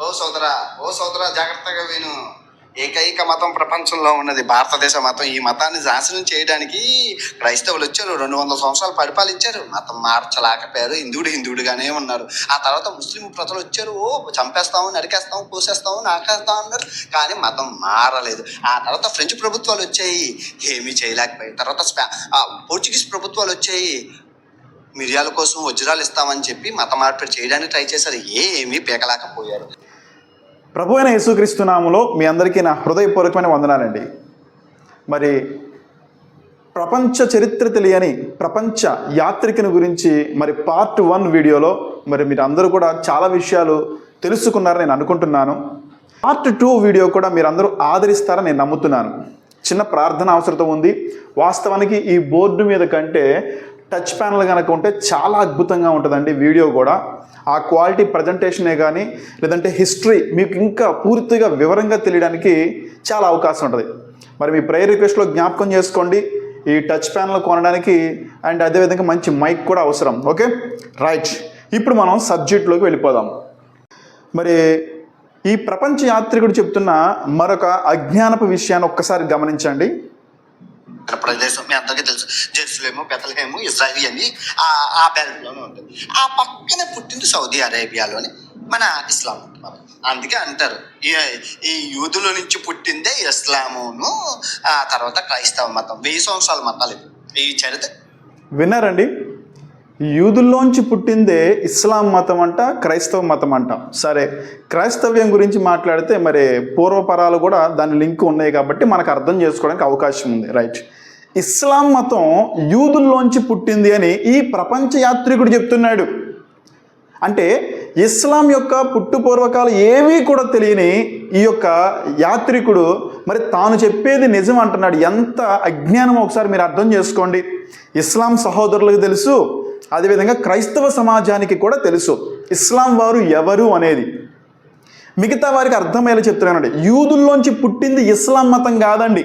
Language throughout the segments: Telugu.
ఓ సోదరా ఓ సోదరా జాగ్రత్తగా విను. ఏకైక మతం ప్రపంచంలో ఉన్నది. భారతదేశ మతం. ఈ మతాన్ని నాశనం చేయడానికి క్రైస్తవులు వచ్చారు. రెండు వందల సంవత్సరాలు పరిపాలించారు. మతం మార్చలేకపోయారు. హిందువుడు హిందువుడుగానే ఉన్నారు ఆ తర్వాత ముస్లిం ప్రజలు వచ్చారు. ఓ చంపేస్తాము నరికేస్తాము కోసేస్తాము నాకేస్తాం అన్నారు. కానీ మతం మారలేదు. ఆ తర్వాత ఫ్రెంచ్ ప్రభుత్వాలు వచ్చాయి. ఏమీ చేయలేకపోయాయి తర్వాత స్పా పోర్చుగీస్ ప్రభుత్వాలు వచ్చాయి. మిరియాల కోసం వజ్రాలు ఇస్తామని చెప్పి మత మార్పిడి చేయడానికి ట్రై చేశారు. ఏమీ పీకలేకపోయారు. ప్రభు అయిన యేసుక్రీస్తునాములో మీ అందరికీ నా హృదయపూర్వకమైన వందనాలండి. మరి ప్రపంచ చరిత్ర తెలియని ప్రపంచ యాత్రికుని గురించి మరి పార్ట్ వన్ వీడియోలో మరి మీరు అందరూ కూడా చాలా విషయాలు తెలుసుకున్నారని నేను అనుకుంటున్నాను. పార్ట్ టూ వీడియో కూడా మీరు అందరూ ఆదరిస్తారని నేను నమ్ముతున్నాను. చిన్న ప్రార్థన అవసరం ఉంది. వాస్తవానికి ఈ బోర్డు మీద కంటే టచ్ ప్యానల్ కనుక ఉంటే చాలా అద్భుతంగా ఉంటుందండి వీడియో కూడా. ఆ క్వాలిటీ ప్రజెంటేషనే కానీ లేదంటే హిస్టరీ మీకు ఇంకా పూర్తిగా వివరంగా తెలియడానికి చాలా అవకాశం ఉంటుంది. మరి మీ ప్రేయర్ రిక్వెస్ట్లో జ్ఞాపకం చేసుకోండి. ఈ టచ్ ప్యానల్ కొనడానికి అండ్ అదేవిధంగా మంచి మైక్ కూడా అవసరం. ఓకే? రైట్. ఇప్పుడు మనం సబ్జెక్ట్లోకి వెళ్ళిపోదాం. మరి ఈ ప్రపంచ యాత్రికుడు చెప్తున్న మరొక అజ్ఞానపు విషయాన్ని ఒక్కసారి గమనించండి. ప్రదేశం మీ అందరికీ తెలుసు. ఏమో బెతలహేము ఇజ్రాయిల్ అని ఆ ఆ ఉంటుంది. ఆ పక్కనే పుట్టింది సౌదీ అరేబియాలోని మన ఇస్లాం మతం అందుకే అంటారు ఈ ఈ యూదుల నుంచి పుట్టిందే ఇస్లామును ఆ తర్వాత క్రైస్తవ మతం వెయ్యి సంవత్సరాల మతాలు ఈ చరిత్ర? విన్నారండి? యూదుల్లోంచి పుట్టిందే ఇస్లాం మతం అంట క్రైస్తవ మతం అంట. సరే క్రైస్తవ్యం గురించి మాట్లాడితే మరి పూర్వపరాలు కూడా దాని లింక్ ఉన్నాయి కాబట్టి మనకు అర్థం చేసుకోవడానికి అవకాశం ఉంది. రైట్. ఇస్లాం మతం యూదుల్లోంచి పుట్టింది అని ఈ ప్రపంచ యాత్రికుడు చెప్తున్నాడు. అంటే ఇస్లాం యొక్క పుట్టుపూర్వకాలు ఏమీ కూడా తెలియని ఈ యొక్క యాత్రికుడు మరి తాను చెప్పేది నిజం అంటున్నాడు. ఎంత అజ్ఞానం ఒకసారి మీరు అర్థం చేసుకోండి. ఇస్లాం సహోదరులకు తెలుసు అదేవిధంగా క్రైస్తవ సమాజానికి కూడా తెలుసు. ఇస్లాం వారు ఎవరు అనేది. మిగతా వారికి అర్థమయ్యేలా చెప్తున్నానండి. యూదుల్లోంచి పుట్టింది ఇస్లాం మతం కాదండి.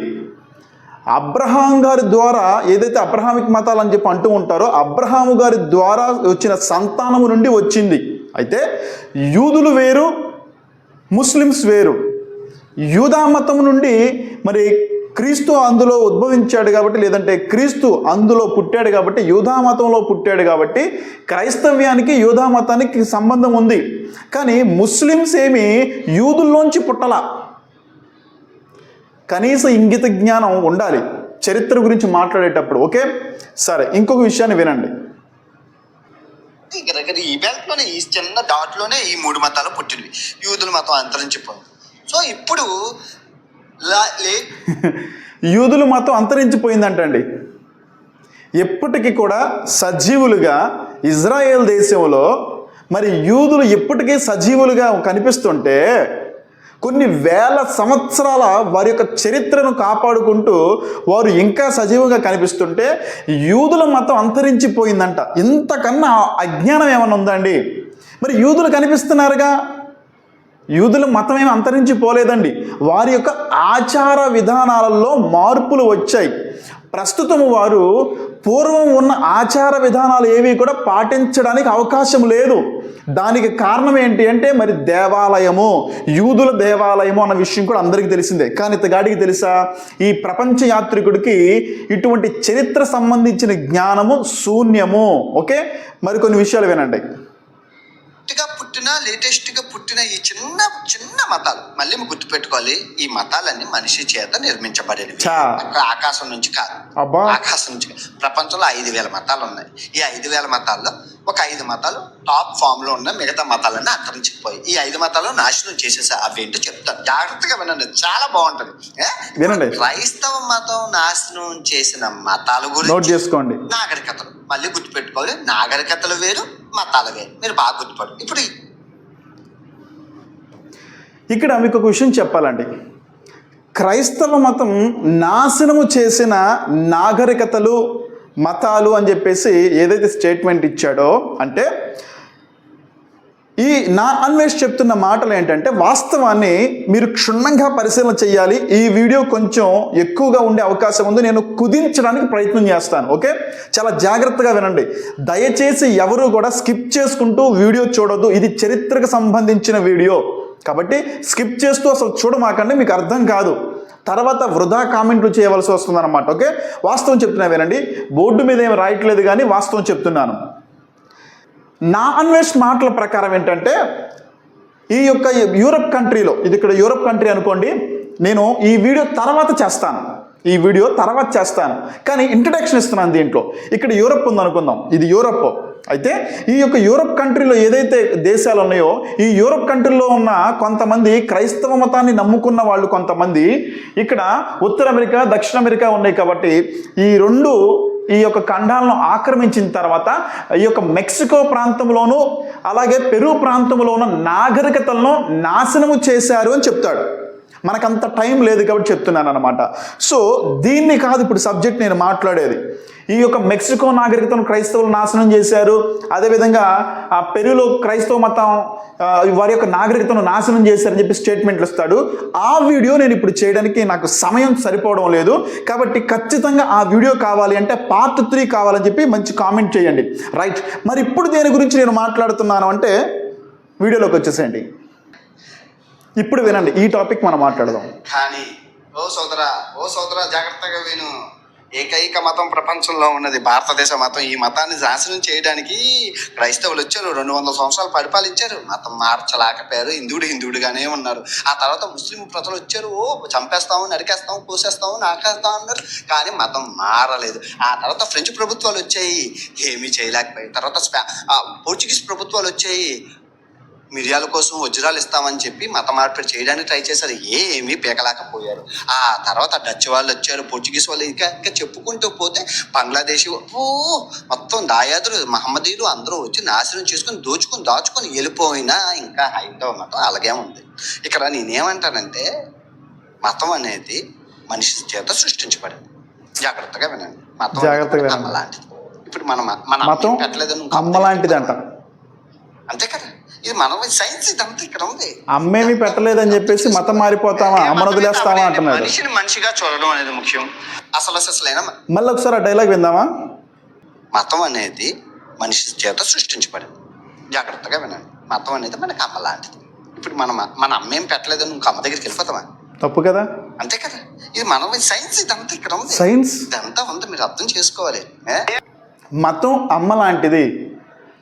అబ్రహాం గారి ద్వారా ఏదైతే అబ్రహామిక్ మతాలు అని చెప్పి అంటూ ఉంటారో అబ్రహాము గారి ద్వారా వచ్చిన సంతానము నుండి వచ్చింది. అయితే యూదులు వేరు ముస్లిమ్స్ వేరు. యూదా మతం నుండి మరి క్రీస్తు అందులో ఉద్భవించాడు కాబట్టి లేదంటే క్రీస్తు అందులో పుట్టాడు కాబట్టి యూదా మతంలో పుట్టాడు కాబట్టి క్రైస్తవ్యానికి యూదా మతానికి సంబంధం ఉంది. కానీ ముస్లిమ్స్ ఏమి యూదుల్లోంచి పుట్టలా. కనీస ఇంగిత జ్ఞానం ఉండాలి. చరిత్ర గురించి మాట్లాడేటప్పుడు ఓకే? సరే ఇంకొక విషయాన్ని వినండి. దగ్గర ఈ బెల్ట్లోనే ఈ చిన్న డాట్లోనే ఈ మూడు మతాలు పుట్టినవి. యూదుల మతం అంతరించిపోయింది సో ఇప్పుడు యూదుల మతం అంతరించిపోయిందంటండి. ఎప్పటికీ కూడా సజీవులుగా ఇజ్రాయెల్ దేశంలో మరి యూదులు ఎప్పటికీ సజీవులుగా కనిపిస్తుంటే కొన్ని వేల సంవత్సరాల వారి యొక్క చరిత్రను కాపాడుకుంటూ వారు ఇంకా సజీవంగా కనిపిస్తుంటే యూదుల మతం అంతరించిపోయిందంట. ఇంతకన్నా అజ్ఞానం ఏమైనా ఉందండి? మరి యూదులు కనిపిస్తున్నారుగా? యూదుల మతం ఏమి అంతరించిపోలేదండి. వారి యొక్క ఆచార విధానాలలో మార్పులు వచ్చాయి. ప్రస్తుతం వారు పూర్వం ఉన్న ఆచార విధానాలు ఏవి కూడా పాటించడానికి అవకాశం లేదు. దానికి కారణం ఏంటి అంటే మరి దేవాలయము యూదుల దేవాలయము అన్న విషయం కూడా అందరికీ తెలిసిందే. కానీ ఇతగాడికి తెలుసా? ఈ ప్రపంచ యాత్రికుడికి ఇటువంటి చరిత్ర సంబంధించిన జ్ఞానము శూన్యము. ఓకే? మరికొన్ని విషయాలు వినండి. పుట్టిన లేటెస్ట్గా పుట్టిన ఈ చిన్న చిన్న మతాలు. మళ్ళీ గుర్తుపెట్టుకోవాలి ఈ మతాలన్నీ మనిషి చేత నిర్మించబడేవి. అక్కడ ఆకాశం నుంచి కాదు. ఆకాశం నుంచి. ప్రపంచంలో ఐదు వేల మతాలు ఉన్నాయి. ఈ ఐదు వేల మతాల్లో ఒక ఐదు మతాలు టాప్ ఫామ్లో ఉన్న మిగతా మతాలన్నీ అంతరించిపోయి ఈ ఐదు మతాలు నాశనం చేసేసా. అవేంటో చెప్తాను. జాగ్రత్తగా వినండి. చాలా బాగుంటది? వినండి. క్రైస్తవ మతం నాశనం చేసిన మతాల గురించి చేసుకోండి. నాగరికతలు. మళ్ళీ గుర్తుపెట్టుకోవాలి. నాగరికతలు వేరు మతాలు వేరు. మీరు బాగా గుర్తుపడు ఇప్పుడు ఇక్కడ మీకు ఒక విషయం చెప్పాలండి. క్రైస్తవ మతం నాశనము చేసిన నాగరికతలు మతాలు అని చెప్పేసి ఏదైతే స్టేట్మెంట్ ఇచ్చాడో అంటే ఈ నా అన్వేష్ చెప్తున్న మాటలు ఏంటంటే వాస్తవాన్ని మీరు క్షుణ్ణంగా పరిశీలన చేయాలి. ఈ వీడియో కొంచెం ఎక్కువగా ఉండే అవకాశం ఉంది. నేను కుదించడానికి ప్రయత్నం చేస్తాను. ఓకే? చాలా జాగ్రత్తగా వినండి. దయచేసి ఎవరు కూడా స్కిప్ చేసుకుంటూ వీడియో చూడొద్దు. ఇది చరిత్రకు సంబంధించిన వీడియో. కాబట్టి స్కిప్ చేస్తూ అసలు చూడమాకండి మీకు అర్థం కాదు. తర్వాత వృధా కామెంట్లు చేయవలసి వస్తుందన్నమాట ఓకే? వాస్తవం చెప్తున్నా వినండి. బోర్డు మీద ఏమి రాయట్లేదు కానీ వాస్తవం చెప్తున్నాను. నా అన్వేష్ మాటల ప్రకారం ఏంటంటే ఈ యొక్క యూరప్ కంట్రీలో ఇది ఇక్కడ యూరప్ కంట్రీ అనుకోండి నేను ఈ వీడియో తర్వాత చేస్తాను. ఈ వీడియో తర్వాత చేస్తాను. కానీ ఇంట్రడక్షన్ ఇస్తున్నాను దీంట్లో. ఇక్కడ యూరప్ ఉందనుకుందాం. ఇది యూరప్ అయితే ఈ యొక్క యూరప్ కంట్రీలో ఏదైతే దేశాలు ఉన్నాయో ఈ యూరప్ కంట్రీలో ఉన్న కొంతమంది క్రైస్తవ మతాన్ని నమ్ముకున్న వాళ్ళు కొంతమంది ఇక్కడ ఉత్తర అమెరికా దక్షిణ అమెరికా ఉన్నాయి కాబట్టి ఈ రెండు ఈ యొక్క ఖండాలను ఆక్రమించిన తర్వాత ఈ యొక్క మెక్సికో ప్రాంతంలోను అలాగే పెరు ప్రాంతంలో ఉన్న నాగరికతలను నాశనము చేశారు అని చెప్తాడు. మనకంత టైం లేదు కాబట్టి చెప్తున్నాను అనమాట సో దీన్ని కాదు ఇప్పుడు సబ్జెక్ట్ నేను మాట్లాడేది. ఈ యొక్క మెక్సికో నాగరికతను క్రైస్తవులు నాశనం చేశారు. అదేవిధంగా ఆ పెరులో క్రైస్తవ మతం వారి యొక్క నాగరికతను నాశనం చేశారని చెప్పి స్టేట్మెంట్లు ఇస్తాడు. ఆ వీడియో నేను ఇప్పుడు చేయడానికి నాకు సమయం సరిపోవడం లేదు. కాబట్టి ఖచ్చితంగా ఆ వీడియో కావాలి అంటే పార్ట్ త్రీ కావాలని చెప్పి మంచి కామెంట్ చేయండి. రైట్. మరి ఇప్పుడు దేని గురించి నేను మాట్లాడుతున్నాను అంటే వీడియోలోకి వచ్చేసేయండి. ఇప్పుడు వినండి. ఈ టాపిక్ మనం మాట్లాడదాం. కానీ ఓ సోదరా ఓ సోదరా జాగ్రత్తగా విను. ఏకైక మతం ప్రపంచంలో ఉన్నది. భారతదేశ మతం. ఈ మతాన్ని నాశనం చేయడానికి క్రైస్తవులు వచ్చారు. రెండు వందల సంవత్సరాలు పరిపాలించారు. మతం మార్చలేకపోయారు. హిందువుడు హిందువుడుగానే ఉన్నారు. ఆ తర్వాత ముస్లిం ప్రజలు వచ్చారు. ఓ చంపేస్తాము నరికేస్తాము కోసేస్తాము నాకేస్తాం అన్నారు. కానీ మతం మారలేదు. ఆ తర్వాత ఫ్రెంచ్ ప్రభుత్వాలు వచ్చాయి. ఏమీ చేయలేకపోయాయి. తర్వాత ఆ, పోర్చుగీస్ ప్రభుత్వాలు వచ్చాయి. మిరియాల కోసం వజ్రాలు ఇస్తామని చెప్పి మత మార్పిడి చేయడానికి ట్రై చేశారు. ఏమీ పీకలేకపోయారు. ఆ తర్వాత డచ్ వాళ్ళు వచ్చారు. పోర్చుగీస్ వాళ్ళు ఇంకా ఇంకా చెప్పుకుంటూ పోతే బంగ్లాదేశ్ ఓ మొత్తం దాయాదులు మహమ్మదీలు అందరూ వచ్చి నాశనం చేసుకుని దోచుకుని దాచుకొని వెళ్ళిపోయినా ఇంకా హైందవ మతం అలాగే ఉంది. ఇక్కడ నేనేమంటానంటే మతం అనేది మనిషి చేత సృష్టించబడింది. జాగ్రత్తగా వినండి. మతం జాగ్రత్తగా. అమ్మ లాంటిది. ఇప్పుడు మన మన మతం అమ్మ లాంటిదంట. అంతే కదా? ఇది మనం సైన్స్ ఇదంతా ఇక్కడ ఉంది. అమ్మేమి పెట్టలేదని చెప్పేసి మతం మారిపోతామా? అమ్మను వదిలేస్తామా అంటున్నాడు మనిషిని మనిషిగా చూడడం అనేది ముఖ్యం. అసలు అసలైన మళ్ళీ ఒకసారి ఆ డైలాగ్ విందామా? మతం అనేది మనిషి చేత సృష్టించబడింది. జాగ్రత్తగా వినండి. మతం అనేది మనకి అమ్మ లాంటిది. ఇప్పుడు మనం మన అమ్మ పెట్టలేదు నువ్వు అమ్మ దగ్గరికి వెళ్ళిపోతావా తప్పు కదా? అంతే కదా. ఇది మనం సైన్స్ ఇదంతా ఇక్కడ ఉంది. సైన్స్? ఇదంతా ఉంది మీరు అర్థం చేసుకోవాలి? మతం అమ్మ లాంటిది.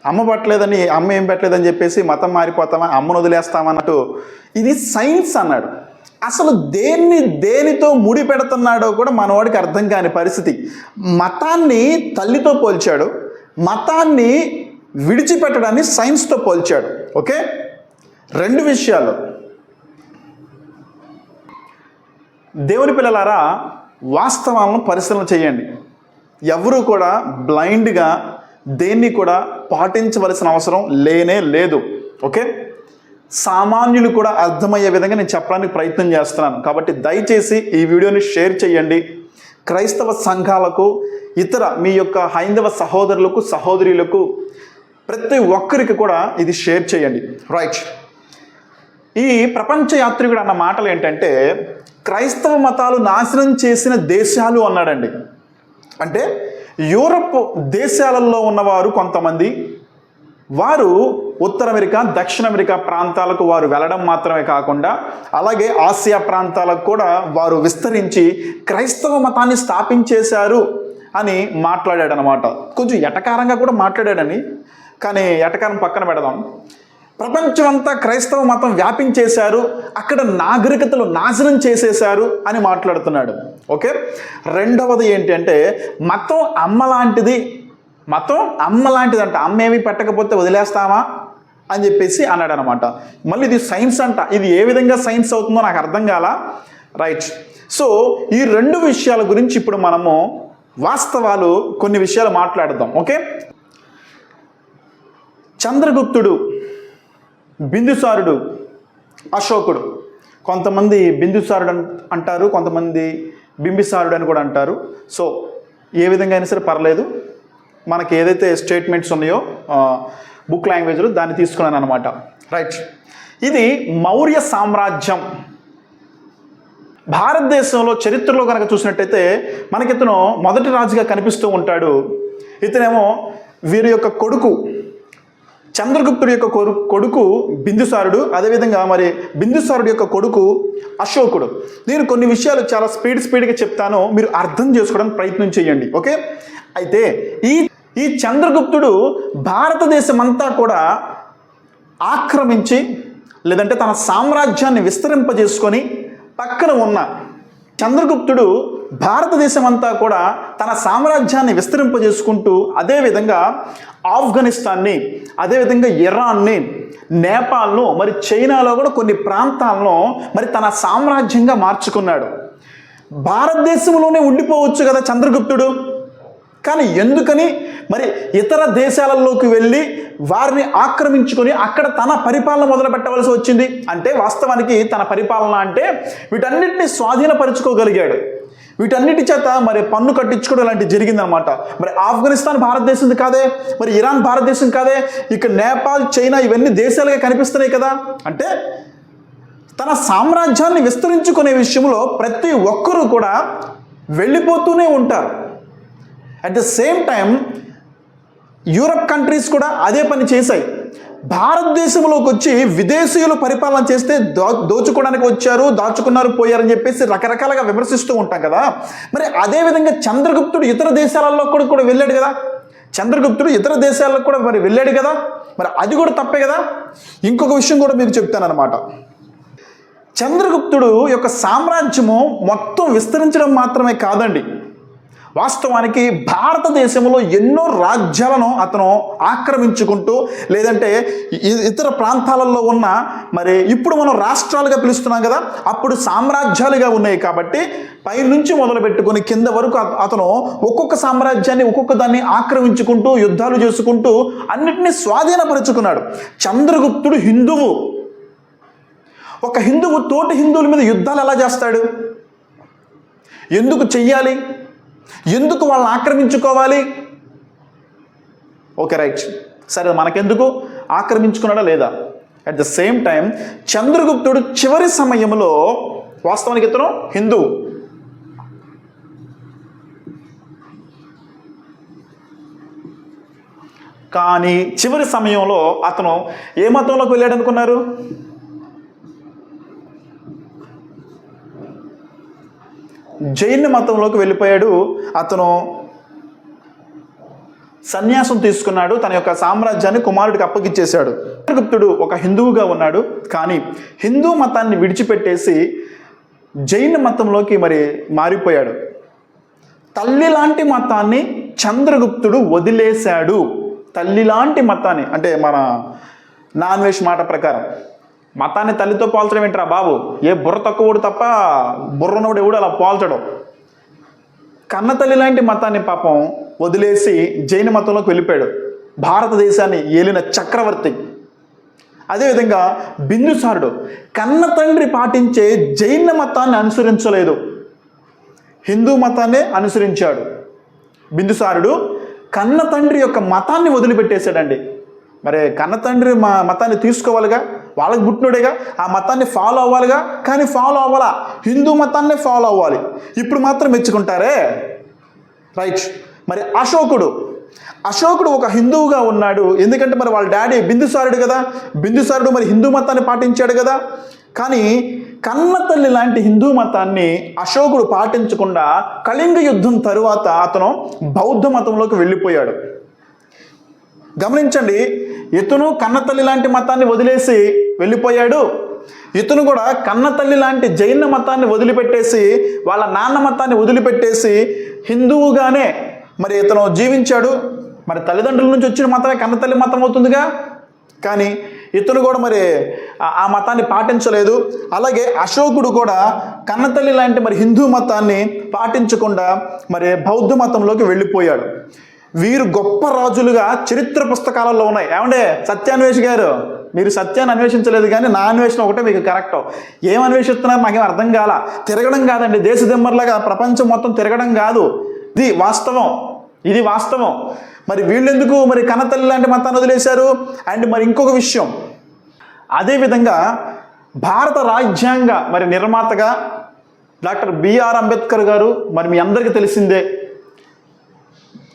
అమ్మ పట్టలేదని అమ్మ ఏం పెట్టలేదని చెప్పేసి మతం మారిపోతామా అమ్మను వదిలేస్తామన్నట్టు ఇది సైన్స్ అన్నాడు. అసలు దేన్ని దేనితో ముడి పెడుతున్నాడో కూడా మనవాడికి అర్థం కాని పరిస్థితి. మతాన్ని తల్లితో పోల్చాడు. మతాన్ని విడిచిపెట్టడాన్ని సైన్స్తో పోల్చాడు. ఓకే? రెండు విషయాలు. దేవుని పిల్లలారా వాస్తవాలను పరిశీలన చేయండి. ఎవరు కూడా బ్లైండ్గా దేన్ని కూడా పాటించవలసిన అవసరం లేనే లేదు. ఓకే? సామాన్యులు కూడా అర్థమయ్యే విధంగా నేను చెప్పడానికి ప్రయత్నం చేస్తున్నాను. కాబట్టి దయచేసి ఈ వీడియోని షేర్ చేయండి. క్రైస్తవ సంఘాలకు ఇతర మీ యొక్క హైందవ సహోదరులకు సహోదరులకు ప్రతి ఒక్కరికి కూడా ఇది షేర్ చేయండి. రైట్. ఈ ప్రపంచ యాత్రికుడు అన్న మాటలు ఏంటంటే క్రైస్తవ మతాలు నాశనం చేసిన దేశాలు అన్నాడండి. అంటే యూరప్ దేశాలలో ఉన్నవారు కొంతమంది. వారు ఉత్తర అమెరికా దక్షిణ అమెరికా ప్రాంతాలకు వారు వెళ్ళడం మాత్రమే కాకుండా అలాగే ఆసియా ప్రాంతాలకు కూడా వారు విస్తరించి క్రైస్తవ మతాన్ని స్థాపించేశారు అని మాట్లాడాడు అనమాట కొంచెం ఎటకారంగా కూడా మాట్లాడాడని కానీ ఎటకారం పక్కన పెడదాం. ప్రపంచమంతా క్రైస్తవ మతం వ్యాపించేశారు అక్కడ నాగరికతలు నాశనం చేసేశారు అని మాట్లాడుతున్నాడు. ఓకే? రెండవది ఏంటంటే మతం అమ్మ లాంటిది మతం అమ్మ లాంటిది అంట అమ్మ ఏమి పెట్టకపోతే వదిలేస్తామా? అని చెప్పేసి అన్నాడు అనమాట మళ్ళీ ఇది సైన్స్ అంట. ఇది ఏ విధంగా సైన్స్ అవుతుందో నాకు అర్థం కాల. రైట్. సో ఈ రెండు విషయాల గురించి ఇప్పుడు మనము వాస్తవాలు కొన్ని విషయాలు మాట్లాడదాం. ఓకే? చంద్రగుప్తుడు బిందుసారుడు అశోకుడు. కొంతమంది బిందుసారుడు అంటారు కొంతమంది బింబిసారుడు అని కూడా అంటారు. సో ఏ విధంగా అయినా సరే పర్లేదు. మనకి ఏదైతే స్టేట్మెంట్స్ ఉన్నాయో బుక్ లాంగ్వేజ్లో దాన్ని తీసుకున్నాను అనమాట రైట్ ఇది మౌర్య సామ్రాజ్యం. భారతదేశంలో చరిత్రలో కనుక చూసినట్టయితే మనకి ఇతను మొదటి రాజుగా కనిపిస్తూ ఉంటాడు. ఇతనేమో వీరి యొక్క కొడుకు చంద్రగుప్తుడి యొక్క కొడుకు బిందుసారుడు అదేవిధంగా మరి బిందుసారుడు యొక్క కొడుకు అశోకుడు. నేను కొన్ని విషయాలు చాలా స్పీడ్ స్పీడ్గా చెప్తాను మీరు అర్థం చేసుకోవడానికి ప్రయత్నం చేయండి ఓకే? అయితే ఈ ఈ చంద్రగుప్తుడు భారతదేశం అంతా కూడా ఆక్రమించి లేదంటే తన సామ్రాజ్యాన్ని విస్తరింపజేసుకొని పక్కన ఉన్న చంద్రగుప్తుడు భారతదేశం అంతా కూడా తన సామ్రాజ్యాన్ని విస్తరింపజేసుకుంటూ అదేవిధంగా ఆఫ్ఘనిస్తాన్ని అదేవిధంగా ఇరాన్ని నేపాల్ను మరి చైనాలో కూడా కొన్ని ప్రాంతాలను మరి తన సామ్రాజ్యంగా మార్చుకున్నాడు. భారతదేశంలోనే ఉండిపోవచ్చు కదా చంద్రగుప్తుడు. కానీ ఎందుకని? మరి ఇతర దేశాలలోకి వెళ్ళి వారిని ఆక్రమించుకొని అక్కడ తన పరిపాలన మొదలు పెట్టవలసి వచ్చింది. అంటే వాస్తవానికి తన పరిపాలన అంటే వీటన్నిటిని స్వాధీనపరుచుకోగలిగాడు. వీటన్నిటి చేత మరి పన్ను కట్టించుకోవడం లాంటివి జరిగిందనమాట మరి ఆఫ్ఘనిస్తాన్ భారతదేశం కాదే? మరి ఇరాన్ భారతదేశం కాదే? ఇక నేపాల్ చైనా ఇవన్నీ దేశాలుగా కనిపిస్తున్నాయి కదా? అంటే తన సామ్రాజ్యాన్ని విస్తరించుకునే విషయంలో ప్రతి ఒక్కరూ కూడా వెళ్ళిపోతూనే ఉంటారు. At the same time Europe countries కూడా అదే పని చేశాయి. భారతదేశంలోకి వచ్చి విదేశీయులు పరిపాలన చేస్తే దో దోచుకోవడానికి వచ్చారు దాచుకున్నారు పోయారని చెప్పేసి రకరకాలుగా విమర్శిస్తూ ఉంటాం కదా. మరి అదేవిధంగా చంద్రగుప్తుడు ఇతర దేశాలలో కూడా కూడా వెళ్ళాడు కదా. చంద్రగుప్తుడు ఇతర దేశాలకు కూడా మరి వెళ్ళాడు కదా. మరి అది కూడా తప్పే కదా. ఇంకొక విషయం కూడా మీకు చెప్తానన్నమాట. చంద్రగుప్తుడు యొక్క సామ్రాజ్యము మొత్తం విస్తరించడం మాత్రమే కాదండి. వాస్తవానికి భారతదేశంలో ఎన్నో రాజ్యాలను అతను ఆక్రమించుకుంటూ లేదంటే ఇతర ప్రాంతాలలో ఉన్న మరి ఇప్పుడు మనం రాష్ట్రాలుగా పిలుస్తున్నాం కదా అప్పుడు సామ్రాజ్యాలుగా ఉన్నాయి కాబట్టి పైనుంచి మొదలు పెట్టుకొని కింద వరకు అతను ఒక్కొక్క సామ్రాజ్యాన్ని ఒక్కొక్క దాన్ని ఆక్రమించుకుంటూ యుద్ధాలు చేసుకుంటూ అన్నిటినీ స్వాధీనపరుచుకున్నాడు. చంద్రగుప్తుడు హిందువు. ఒక హిందువు తోటి హిందువుల మీద యుద్ధాలు ఎలా చేస్తాడు? ఎందుకు చెయ్యాలి? ఎందుకు వాళ్ళని ఆక్రమించుకోవాలి? ఓకే రైట్ సరే మనకెందుకు? ఆక్రమించుకున్నాడా లేదా? అట్ ద సేమ్ టైం చంద్రగుప్తుడు చివరి సమయంలో వాస్తవానికి ఇతను హిందువు కానీ చివరి సమయంలో అతను ఏ మతంలోకి వెళ్ళాడు జైన మతంలోకి వెళ్ళిపోయాడు. అతను సన్యాసం తీసుకున్నాడు. తన యొక్క సామ్రాజ్యాన్ని కుమారుడికి అప్పగిచ్చేశాడు చంద్రగుప్తుడు ఒక హిందువుగా ఉన్నాడు. కానీ హిందూ మతాన్ని విడిచిపెట్టేసి జైన మతంలోకి మరి మారిపోయాడు. తల్లి లాంటి మతాన్ని చంద్రగుప్తుడు వదిలేశాడు. తల్లి లాంటి మతాన్ని అంటే మన నాన్ వెజ్ మాట ప్రకారం. మతాన్ని తల్లితో పోల్చడం ఏంట్రా బాబు? ఏ బుర్ర తక్కువడు తప్ప బుర్రనోడు ఎవడు అలా పోల్చడం. కన్న తల్లి లాంటి మతాన్ని పాపం వదిలేసి జైన మతంలోకి వెళ్ళిపోయాడు. భారతదేశాన్ని ఏలిన చక్రవర్తి. అదేవిధంగా బిందుసారుడు కన్న తండ్రి పాటించే జైన మతాన్ని అనుసరించలేదు. హిందూ మతాన్నే అనుసరించాడు. బిందుసారుడు కన్న తండ్రి యొక్క మతాన్ని వదిలిపెట్టేశాడండి. మరి కన్న తండ్రి మా మతాన్ని తీసుకోవాలిగా? వాళ్ళకి పుట్టినోడేగా ఆ మతాన్ని ఫాలో అవ్వాలిగా కానీ ఫాలో అవ్వాలా? హిందూ మతాన్నే ఫాలో అవ్వాలి. ఇప్పుడు మాత్రం మెచ్చుకుంటారే? రైట్ మరి అశోకుడు. అశోకుడు ఒక హిందువుగా ఉన్నాడు. ఎందుకంటే మరి వాళ్ళ డాడీ బిందుసారుడు కదా. బిందుసారుడు మరి హిందూ మతాన్ని పాటించాడు కదా. కానీ కన్న తల్లి లాంటి హిందూ మతాన్ని అశోకుడు పాటించకుండా కళింగ యుద్ధం తరువాత అతను బౌద్ధ మతంలోకి వెళ్ళిపోయాడు. గమనించండి ఇతను కన్నతల్లి లాంటి మతాన్ని వదిలేసి వెళ్ళిపోయాడు. ఇతను కూడా కన్నతల్లి లాంటి జైన మతాన్ని వదిలిపెట్టేసి వాళ్ళ నాన్న మతాన్ని వదిలిపెట్టేసి హిందువుగానే మరి ఇతను జీవించాడు. మరి తల్లిదండ్రుల నుంచి వచ్చిన మతమే కన్నతల్లి మతం అవుతుందిగా? కానీ ఇతను కూడా మరి ఆ- ఆ మతాన్ని పాటించలేదు. అలాగే అశోకుడు కూడా కన్నతల్లి లాంటి మరి హిందూ మతాన్ని పాటించకుండా మరి బౌద్ధ మతంలోకి వెళ్ళిపోయాడు. వీరు గొప్ప రాజులుగా చరిత్ర పుస్తకాలలో ఉన్నాయి. ఏమండే? సత్యాన్వేష్ గారు మీరు సత్యాన్ని అన్వేషించలేదు కానీ నా అన్వేషణ ఒకటే మీకు కరెక్ట్ ఏం అన్వేషిస్తున్నారు నాకేం అర్థం కాల? తిరగడం కాదండి. దేశ దిమ్మర్లాగా ప్రపంచం మొత్తం తిరగడం కాదు. ఇది వాస్తవం. ఇది వాస్తవం. మరి వీళ్ళెందుకు మరి కన్నతల్లి లాంటి మతాన్ని వదిలేశారు? అండ్ మరి ఇంకొక విషయం. అదేవిధంగా భారత రాజ్యాంగ మరి నిర్మాతగా డాక్టర్ బిఆర్ అంబేద్కర్ గారు మరి మీ అందరికీ తెలిసిందే.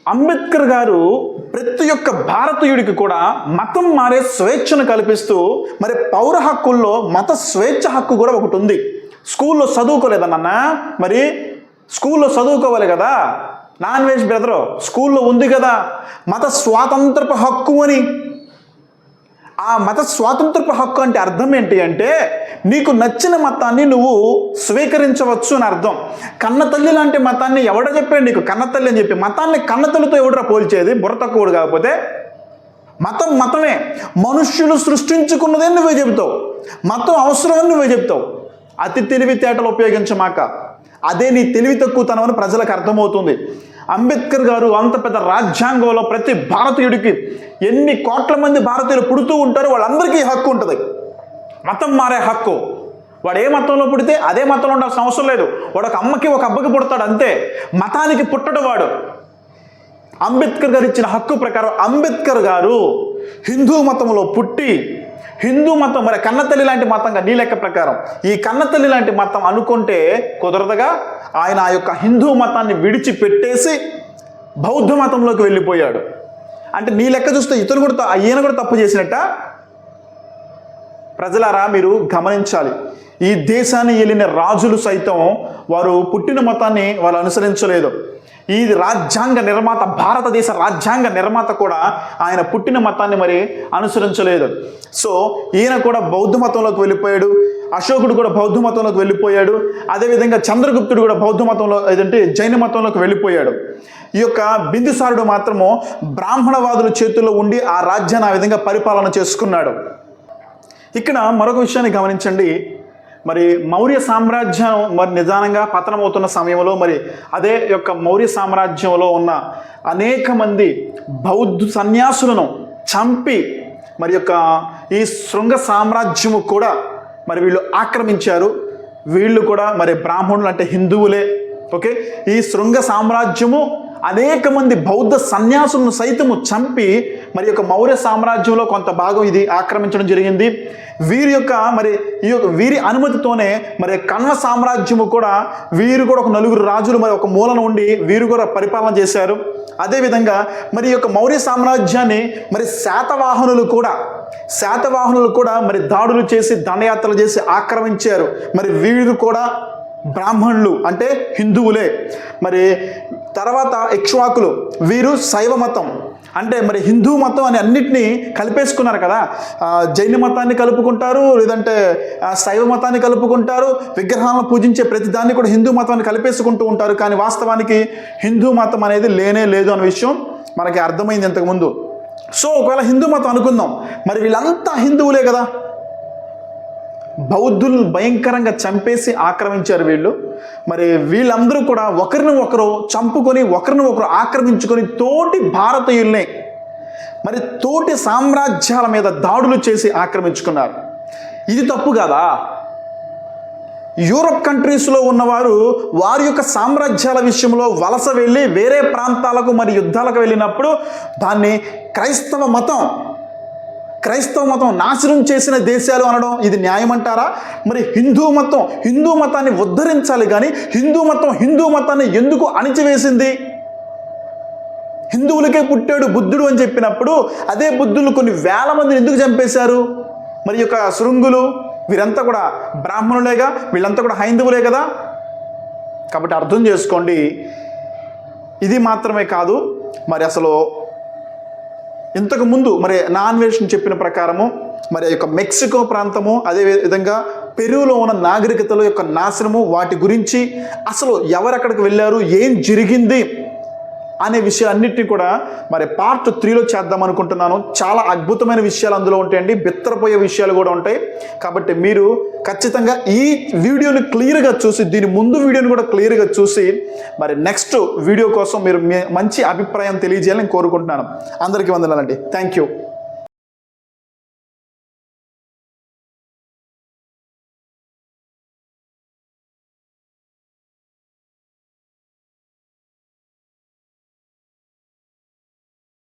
అంబేద్కర్ గారు ప్రతి ఒక్క భారతీయుడికి కూడా మతం మారే స్వేచ్ఛను కల్పిస్తూ మరి పౌర హక్కుల్లో మత స్వేచ్ఛ హక్కు కూడా ఒకటి ఉంది. స్కూల్లో చదువుకోలేదన్న మరి స్కూల్లో చదువుకోవాలి కదా? నాన్ వెజ్ బ్రదరు స్కూల్లో ఉంది కదా. మత స్వాతంత్రపు హక్కు అని. ఆ మత స్వాతంత్రపు హక్కు అంటే అర్థం ఏంటి అంటే నీకు నచ్చిన మతాన్ని నువ్వు స్వీకరించవచ్చు అని అర్థం. కన్న తల్లి లాంటి మతాన్ని ఎవడ చెప్పాడు నీకు? కన్న తల్లి అని చెప్పి. మతాన్ని కన్న తల్లితో ఎవడరా పోల్చేది? బుర్ర తక్కువడు కాకపోతే మతం మతమే. మనుష్యులు సృష్టించుకున్నదే నువ్వే చెబుతావు. మతం అవసరం నువ్వే చెప్తావు అతి తెలివితేటలు ఉపయోగించమాక. అదే నీ తెలివి తక్కువతనం అని ప్రజలకు అర్థమవుతుంది. అంబేద్కర్ గారు అంత పెద్ద రాజ్యాంగంలో ప్రతి భారతీయుడికి ఎన్ని కోట్ల మంది భారతీయులు పుడుతూ ఉంటారో వాళ్ళందరికీ హక్కు ఉంటుంది. మతం మారే హక్కు. వాడు ఏ మతంలో పుడితే అదే మతంలో ఉండాల్సిన అవసరం లేదు. వాడు ఒక అమ్మకి ఒక అబ్బకి పుడతాడు అంతే. మతానికి పుట్టడు వాడు. అంబేద్కర్ గారు ఇచ్చిన హక్కు ప్రకారం అంబేద్కర్ గారు హిందూ మతంలో పుట్టి హిందూ మతం మరి కన్నతల్లి లాంటి మతంగా నీ లెక్క ప్రకారం ఈ కన్నతల్లి లాంటి మతం అనుకుంటే కుదరదుగా? ఆయన ఆ యొక్క హిందూ మతాన్ని విడిచిపెట్టేసి బౌద్ధ మతంలోకి వెళ్ళిపోయాడు. అంటే నీ లెక్క చూస్తే ఇతను కూడా ఈయన కూడా తప్పు చేసినట్ట? ప్రజలారా మీరు గమనించాలి. ఈ దేశాన్ని వెళ్ళిన రాజులు సైతం వారు పుట్టిన మతాన్ని వాళ్ళు అనుసరించలేదు. ఈ రాజ్యాంగ నిర్మాత భారతదేశ రాజ్యాంగ నిర్మాత కూడా ఆయన పుట్టిన మతాన్ని మరి అనుసరించలేదు. సో ఈయన కూడా బౌద్ధ మతంలోకి వెళ్ళిపోయాడు. అశోకుడు కూడా బౌద్ధ మతంలోకి వెళ్ళిపోయాడు. అదేవిధంగా చంద్రగుప్తుడు కూడా బౌద్ధ మతంలో ఏదంటే జైన మతంలోకి వెళ్ళిపోయాడు. ఈ యొక్క బిందుసారుడు మాత్రము బ్రాహ్మణవాదుల చేతుల్లో ఉండి ఆ రాజ్యాన్ని ఆ విధంగా పరిపాలన చేసుకున్నాడు. ఇక్కడ మరొక విషయాన్ని గమనించండి. మరి మౌర్య సామ్రాజ్యం మరి నిదానంగా పతనమవుతున్న సమయంలో మరి అదే యొక్క మౌర్య సామ్రాజ్యంలో ఉన్న అనేక మంది బౌద్ధ సన్యాసులను చంపి మరి యొక్క ఈ శృంగ సామ్రాజ్యము కూడా మరి వీళ్ళు ఆక్రమించారు. వీళ్ళు కూడా మరి బ్రాహ్మణులు అంటే హిందువులే. ఓకే? ఈ శృంగ సామ్రాజ్యము అనేక మంది బౌద్ధ సన్యాసులను సైతము చంపి మరి యొక్క మౌర్య సామ్రాజ్యంలో కొంత భాగం ఇది ఆక్రమించడం జరిగింది. వీరి యొక్క మరి ఈ యొక్క వీరి అనుమతితోనే మరి కన్వ సామ్రాజ్యము కూడా వీరు కూడా ఒక నలుగురు రాజులు మరి ఒక మూలన ఉండి వీరు కూడా పరిపాలన చేశారు. అదేవిధంగా మరి యొక్క మౌర్య సామ్రాజ్యాన్ని మరి శాతవాహనులు కూడా శాతవాహనులు కూడా మరి దాడులు చేసి దండయాత్రలు చేసి ఆక్రమించారు. మరి వీరు కూడా బ్రాహ్మణులు అంటే హిందువులే. మరి తర్వాత ఇక్ష్వాకులు వీరు శైవ మతం. అంటే మరి హిందూ మతం అని అన్నిటినీ కలిపేసుకున్నారు కదా. జైన మతాన్ని కలుపుకుంటారు లేదంటే శైవ మతాన్ని కలుపుకుంటారు విగ్రహాలను పూజించే ప్రతి దాన్ని కూడా హిందూ మతాన్ని కలిపేసుకుంటూ ఉంటారు. కానీ వాస్తవానికి హిందూ మతం అనేది లేనే లేదు అనే విషయం మనకి అర్థమైంది ఇంతకుముందు సో ఒకవేళ హిందూ మతం అనుకుందాం. మరి వీళ్ళంతా హిందువులే కదా. బౌద్ధులను భయంకరంగా చంపేసి ఆక్రమించారు వీళ్ళు. మరి వీళ్ళందరూ కూడా ఒకరిని ఒకరు చంపుకొని ఒకరిని ఒకరు ఆక్రమించుకొని తోటి భారతీయుల్నే మరి తోటి సామ్రాజ్యాల మీద దాడులు చేసి ఆక్రమించుకున్నారు. ఇది తప్పు కదా? యూరప్ కంట్రీస్లో ఉన్నవారు వారి యొక్క సామ్రాజ్యాల విషయంలో వలస వెళ్ళి వేరే ప్రాంతాలకు మరి యుద్ధాలకు వెళ్ళినప్పుడు దాన్ని క్రైస్తవ మతం క్రైస్తవ మతం నాశనం చేసిన దేశాలు అనడం ఇది న్యాయం అంటారా మరి హిందూ మతం హిందూ మతాన్ని ఉద్ధరించాలి కానీ హిందూ మతం హిందూ మతాన్ని ఎందుకు అణిచివేసింది? హిందువులకే పుట్టాడు బుద్ధుడు అని చెప్పినప్పుడు అదే బుద్ధులు కొన్ని వేల మందిని ఎందుకు చంపేశారు? మరి యొక్క శృంగులు వీరంతా కూడా బ్రాహ్మణులేగా వీళ్ళంతా కూడా హైందవులే కదా? కాబట్టి అర్థం చేసుకోండి. ఇది మాత్రమే కాదు మరి అసలు ఇంతకు ముందు మరి నా అన్వేషణ చెప్పిన ప్రకారము మరి ఆ యొక్క మెక్సికో ప్రాంతము అదే విధంగా పెరువులో ఉన్న నాగరికతల యొక్క నాశనము వాటి గురించి అసలు ఎవరెక్కడికి వెళ్ళారు ఏం జరిగింది? అనే విషయాలన్నింటినీ కూడా మరి పార్ట్ త్రీలో చేద్దాం అనుకుంటున్నాను. చాలా అద్భుతమైన విషయాలు అందులో ఉంటాయండి. బిత్తరపోయే విషయాలు కూడా ఉంటాయి. కాబట్టి మీరు ఖచ్చితంగా ఈ వీడియోని క్లియర్గా చూసి దీని ముందు వీడియోని కూడా క్లియర్గా చూసి మరి నెక్స్ట్ వీడియో కోసం మీరు మంచి అభిప్రాయం తెలియజేయాలని కోరుకుంటున్నాను. అందరికీ వందనాలండి. Thank you